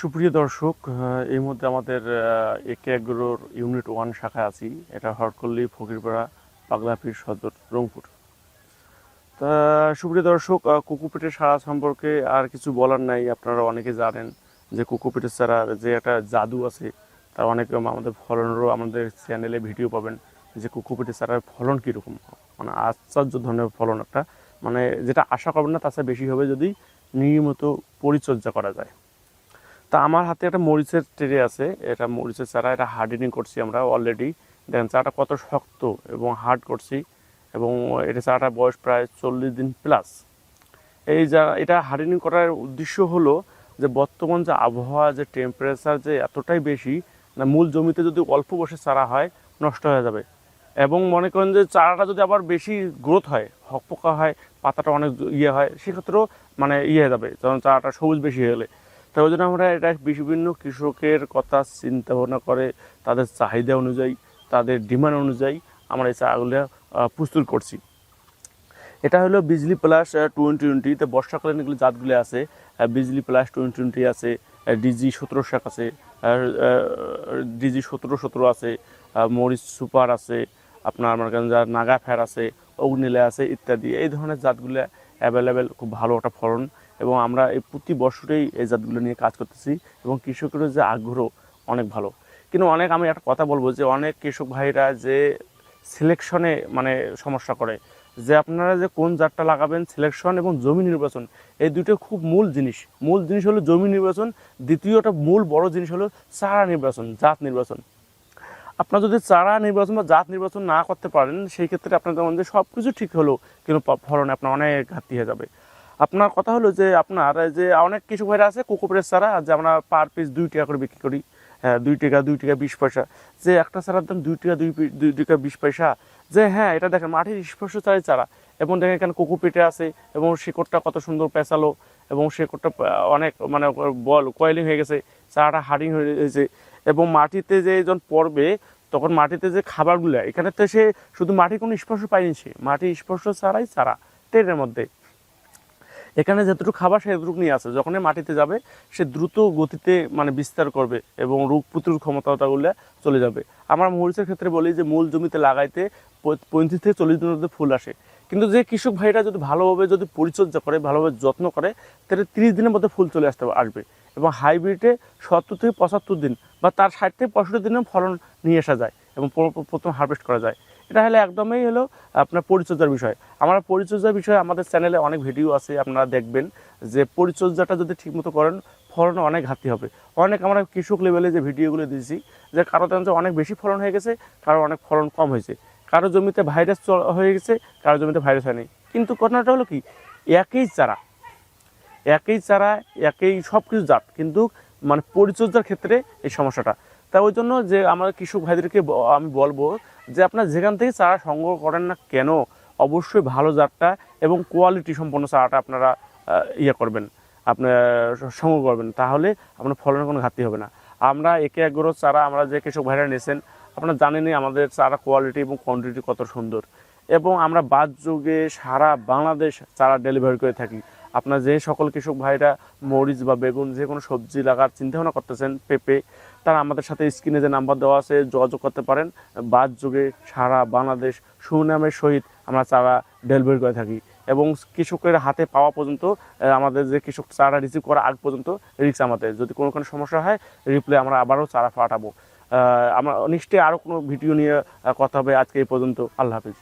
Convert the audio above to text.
সুপ্রিয় দর্শক এই মধ্যে আমাদের একে এগ্রোর ইউনিট ওয়ান শাখায় আছি। এটা হরকল্লি, ফকিরপাড়া পাগলাপির সদর, রংপুর। তা, সুপ্রিয় দর্শক কুকুপিটের সারা সম্পর্কে আর কিছু বলার নাই। আপনারা অনেকে জানেন যে কুকুপিটের চারার যে একটা জাদু আছে তার অনেক আমাদের ফলনেরও আমাদের চ্যানেলে ভিডিও পাবেন যে কুকুপিটের চারার ফলন কীরকম। মানে আশ্চর্য ধরনের ফলন একটা। মানে যেটা আশা করবেন না, তার বেশি হবে যদি নিয়মিত পরিচর্যা করা যায়। তা আমার হাতে একটা মরিচের ট্রে আছে। এটা মরিচের চারা, এটা হার্ডেনিং করছি আমরা অলরেডি দেখেন চাটা কত শক্ত এবং হার্ড করছি এবং এটা চাটা বয়স প্রায় চল্লিশ দিন প্লাস এই যা, এটা হার্ডেনিং করার উদ্দেশ্য হলো যে বর্তমান যে আবহাওয়া, যে টেম্পারেচার যে এতটাই বেশি, না, মূল জমিতে যদি অল্প বসে চারা হয়, নষ্ট হয়ে যাবে। এবং মনে করেন যে চারাটা যদি আবার বেশি গ্রোথ হয় হক পোকা হয়, পাতাটা অনেক ইয়ে হয়, সেক্ষেত্রেও মানে ইয়ে হয়ে যাবে। যখন চারাটা সবুজ বেশি হয়ে গেলে ওই জন্য আমরা এটা বিভিন্ন কৃষকের কথা চিন্তা ভাবনা করে তাদের চাহিদা অনুযায়ী তাদের ডিমান্ড অনুযায়ী আমরা এই চারাগুলো আহ, প্রস্তুত করছি। এটা হলো বিজলি প্লাস টোয়েন্টি টোয়েন্টিতে বর্ষাকালীন এগুলো জাতগুলো আছে বিজলি প্লাস টোয়েন্টি টোয়েন্টি আছে ডিজি সতেরো শাক আছে ডিজি সতেরো সতেরো আছে মরিচ সুপার আছে আপনার আমার যা নাগা ফ্যার আছে অগ্নিলে আছে ইত্যাদি। এই ধরনের জাতগুলো অ্যাভেলেবেল খুব ভালো একটা ফলন এবং আমরা এই প্রতি বছরেই এই জাতগুলো নিয়ে কাজ করতেছি এবং কৃষকেরও যে আগ্রহ অনেক ভালো। কিন্তু অনেক আমি একটা কথা বলব যে অনেক কৃষক ভাইরা যে সিলেকশনে মানে সমস্যা করে, যে আপনারা যে কোন জাতটা লাগাবেন সিলেকশন এবং জমি নির্বাচন, এই দুটো খুব মূল জিনিস। মূল জিনিস হলো জমি নির্বাচন, দ্বিতীয়টা মূল বড় জিনিস হলো চারা নির্বাচন, জাত নির্বাচন। আপনার যদি চারা নির্বাচন বা জাত নির্বাচন না করতে পারেন, সেই ক্ষেত্রে আপনাদের মধ্যে সব কিছু ঠিক হলো, কিন্তু ফলনে আপনার অনেক ঘাটতি হয়ে যাবে। আপনার কথা হলো যে আপনার যে অনেক কিছু ভাইরা আছে কোকোপের চারা যে আমরা পার পিস দুই টাকা করে বিক্রি করি হ্যাঁ দুই টাকা দুই টাকা বিশ পয়সা। যে একটা চারার দাম দুই টাকা, দুই দুই টাকা বিশ পয়সা। যে হ্যাঁ এটা দেখেন, মাটির স্পর্শ চাই চারা এবং দেখেন এখানে কোকো পেটে আছে, এবং শিকড়টা কত সুন্দর পেঁচালো, এবং শিকড়টা অনেক মানে বল, কয়েলিং হয়ে গেছে, চারাটা হার্ডিং হয়ে গেছে। এবং মাটিতে যে যখন পড়বে, তখন মাটিতে যে খাবারগুলো, এখানে তো সে শুধু মাটির কোনো স্পর্শ পায়নি সে। মাটির স্পর্শ ছাড়াই চারা ট্রেনের মধ্যে। এখানে যতটুকু খাবার সেটুকু নিয়ে আসে। যখনই মাটিতে যাবে, সে দ্রুত গতিতে মানে বিস্তার করবে এবং রোগ প্রতিরোধ ক্ষমতাগুলো চলে যাবে। আমরা মরিচের ক্ষেত্রে বলি যে, মূল জমিতে লাগাইতে পঁয়ত্রিশ থেকে চল্লিশ দিনের মধ্যে ফুল আসে। কিন্তু যে কৃষক ভাইরা যদি ভালোভাবে যদি পরিচর্যা করে, ভালোভাবে যত্ন করে, তাহলে তিরিশ দিনের মধ্যে ফুল চলে আসতে আসবে এবং হাইব্রিডে সত্তর থেকে পঁচাত্তর দিন বা তার ষাট থেকে পঁয়ষট্টি দিনে ফলন নিয়ে আসা যায় এবং প্র- প্র- প্রথম হারভেস্ট করা যায়। এটা হলে একদমই হলো আপনার পরিচর্যার বিষয়। আমার পরিচর্যার বিষয়ে আমাদের চ্যানেলে অনেক ভিডিও আছে, আপনারা দেখবেন যে পরিচর্যাটা যদি ঠিকমতো করেন, ফলন অনেক ঘাটতি হবে। অনেক আমরা কৃষক লেভেলে যে ভিডিওগুলো দিয়েছি, যে কারও দেখা অনেক বেশি ফলন হয়ে গেছে, কারও অনেক ফলন কম হয়েছে। কারও জমিতে ভাইরাস হয়ে গেছে, কারও জমিতে ভাইরাস হয়নি। কিন্তু ঘটনাটা হলো কি? একই চারা একই চারা, একই সব কিছু জাত, কিন্তু মানে পরিচর্যার ক্ষেত্রে এই সমস্যাটা। তা ওই জন্য যে আমার কৃষক ভাইদেরকে আমি বলব যে আপনার যেখান থেকে চারা সংগ্রহ করেন না কেন, অবশ্যই ভালো জাতটা এবং কোয়ালিটি সম্পন্ন চারাটা আপনারা ইয়ে করবেন আপনার সংগ্রহ করবেন। তাহলে আপনার ফলনের কোনো ঘাটতি হবে না। আমরা একে একগোরো চারা আমরা যে কৃষক ভাইরা নিয়েছেন আপনারা জানেনই আমাদের চারা কোয়ালিটি এবং কোয়ান্টিটি কত সুন্দর। এবং আমরা বাদ যুগে সারা বাংলাদেশ চারা ডেলিভারি করে থাকি। আপনার যে সকল কৃষক ভাইরা মরিচ বা বেগুন যে কোনো সবজি লাগার চিন্তা ভাবনা করতেছেন পেঁপে, তারা আমাদের সাথে স্ক্রিনে যে নাম্বার দেওয়া আছে, যোগাযোগ করতে পারেন। বাদ যুগে সারা বাংলাদেশ সুনামের সহিত আমরা চারা ডেলিভারি করে থাকি এবং কৃষকের হাতে পাওয়া পর্যন্ত আমাদের যে কৃষক চারা রিসিভ করা আগ পর্যন্ত রিক্স আমাদের। যদি কোনো কোনো সমস্যা হয় রিপ্লে আমরা আবারও চারা পাঠাবো। আমরা নিশ্চয়ই আরও কোনো ভিডিও নিয়ে কথা হবে আজকে এই পর্যন্ত। আল্লাহ হাফিজ।